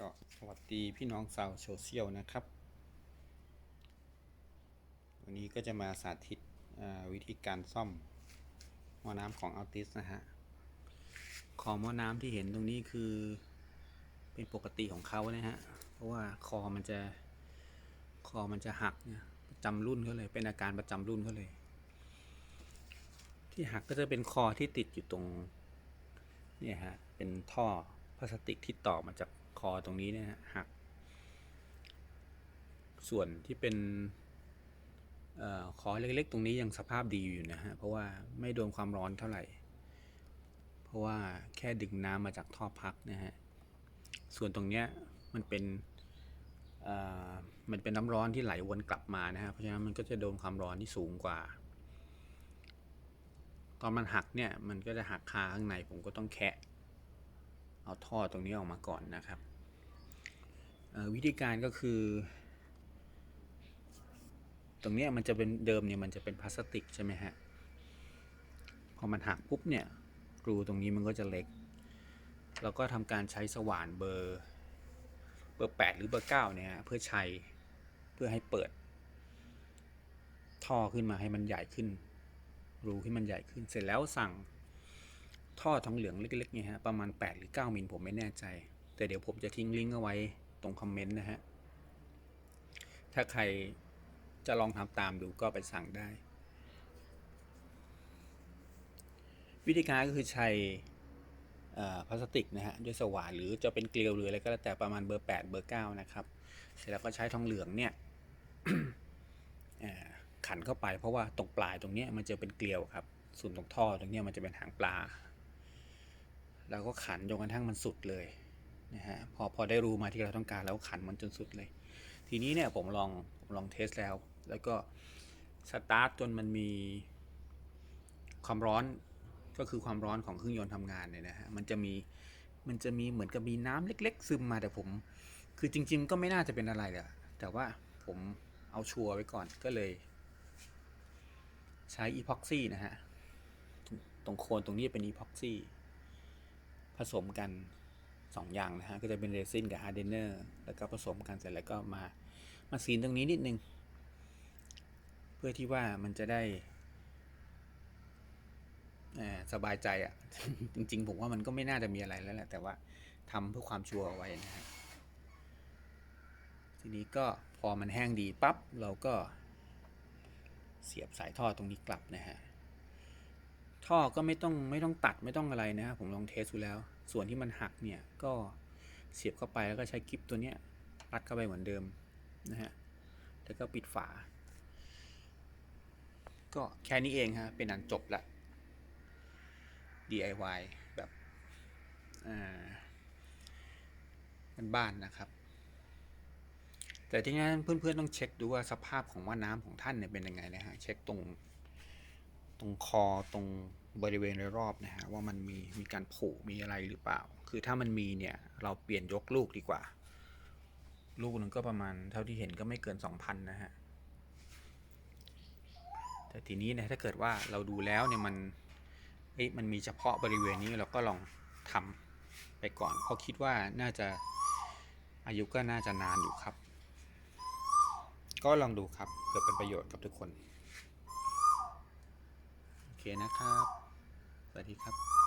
ก็สวัสดีพี่น้องชาวโซเชียลนะครับ วันนี้ก็จะมาสาธิตวิธีการซ่อมหม้อน้ำของอัลติสนะฮะ ของหม้อน้ำที่เห็นตรงนี้คือเป็นปกติของเขานะฮะ เพราะว่าคอมันจะคอมันจะหักเนี่ยประจำรุ่นเขาเลย เป็นอาการประจำรุ่นเขาเลย ที่หักก็จะเป็นคอที่ติดอยู่ตรงเนี่ยฮะ เป็นท่อพลาสติกที่ต่อมาจาก คอตรงนี้เนี่ยฮะหัก ส่วนที่เป็นออคอเล็กๆ ตรงนี้ยังสภาพดีอยู่นะฮะเพราะว่าไม่โดนความร้อนเท่าไหร่ เพราะว่าแค่ดึงน้ำมาจากท่อพักนะฮะส่วนตรงเนี้ยมันเป็นมันเป็นน้ำร้อนที่ไหลวนกลับมานะฮะเพราะฉะนั้นมันก็จะโดนความร้อนที่สูงกว่า ตอนมันหักเนี่ยมันก็จะหักคาข้างในผมก็ต้องแคะ ท่อตรงนี้ออกมาก่อนนะครับ วิธีการก็คือ ตรงนี้มันจะเป็นเดิมเนี่ยมันจะเป็นพลาสติกใช่ไหมฮะ พอมันหักปุ๊บเนี่ยรูตรงนี้มันก็จะเล็ก เราก็ทำการใช้สว่านเบอร์เบอร์แปดหรือเบอร์เก้าเนี่ยฮะเพื่อใช้เพื่อให้เปิด ท่อขึ้นมาให้มันใหญ่ขึ้น รูที่มันใหญ่ขึ้นเสร็จแล้วสั่ง ท่อทองเหลืองเล็กๆเนี่ยฮะประมาณ 8 หรือ 9 มิลผมไม่แน่ใจ แต่เดี๋ยวผมจะทิ้งลิงก์เอาไว้ตรงคอมเมนต์นะฮะ ถ้าใครจะลองทำตามดูก็ไปสั่งได้ วิธีการก็คือใช้พลาสติกนะฮะด้วยสว่านหรือจะเป็นเกลียวหรืออะไรก็แล้วแต่ประมาณเบอร์ 8 เบอร์ 9 นะครับ เสร็จแล้วก็ใช้ทองเหลืองเนี่ยขันเข้าไปเพราะว่าตรงปลายตรงเนี้ยมันจะเป็นเกลียวครับ ส่วนตรงท่อตรงเนี้ยมันจะเป็นหางปลา แล้วก็ขันจนกระทั่งมันสุดเลยนะฮะพอพอได้รูมาที่เราต้องการแล้วขันมันจนสุดเลย ทีนี้เนี่ยผมลองผมลองเทสแล้ว แล้วก็สตาร์ทจนมันมีความร้อนก็คือความร้อนของเครื่องยนต์ทำงานเนี่ยนะฮะมันจะมีมันจะมีเหมือนกับมีน้ำเล็ก ๆ ซึมมาแต่ผม คือจริง ๆ ก็ไม่น่าจะเป็นอะไรแหละแต่ว่าผมเอาชัวร์ไว้ก่อนก็เลย ใช้อีพ็อกซี่นะฮะตรงโคนตรงนี้เป็นอีพ็อกซี่ ผสมกันสองอย่างนะฮะก็จะเป็นเรซินกับฮาร์เดนเนอร์แล้วก็ผสมกันเสร็จแล้วก็มามาซีนตรงนี้นิดนึง เพื่อที่ว่ามันจะได้สบายใจอะ่ะ จริง ๆ ผมว่ามันก็ไม่น่าจะมีอะไรแล้วแหละแต่ว่าทำเพื่อความชัวร์เอาไว้นะฮะทีนี้ก็พอมันแห้งดีปั๊บเราก็เสียบสายท่อตรงนี้กลับนะฮะ ท่อก็ไม่ต้องไม่ต้องตัดไม่ต้องอะไรนะฮะผมลองเทสดูแล้ว ส่วนที่มันหักเนี่ยก็เสียบเข้าไปแล้วก็ใช้กิฟตัวเนี้ยรัดเข้าไปเหมือนเดิมนะฮะแล้วก็ปิดฝา ก็แค่นี้เองฮะเป็นอันจบละ DIY แบบอ่าบ้านนะครับ แต่ที่นี้นเพื่อนๆต้องเช็คดูว่าสภาพของว่าน้ำของท่านเนี่ยเป็นยังไงนะฮะเช็คตรง ตรงคอตรงบริเวณรอบนะฮะว่ามันมีมีการผุมีอะไรหรือเปล่า คือถ้ามันมีเนี่ยเราเปลี่ยนยกลูกดีกว่า ลูกหนึงก็ประมาณเท่าที่เห็นก็ไม่เกิน 2,000 นะฮะ แต่ทีนี้นี่ยถ้าเกิดว่าเราดูแล้วเนี่ยมันเอ๊ะมันมีเฉพาะบริเวณนี้เราก็ลองทำไปก่อนเพราะคิดว่าน่าจะอายุก็น่าจะนานอยู่ครับ ก็ลองดูครับเพื่อเป็นประโยชน์กับทุกคน เคนะครับ สวัสดีครับ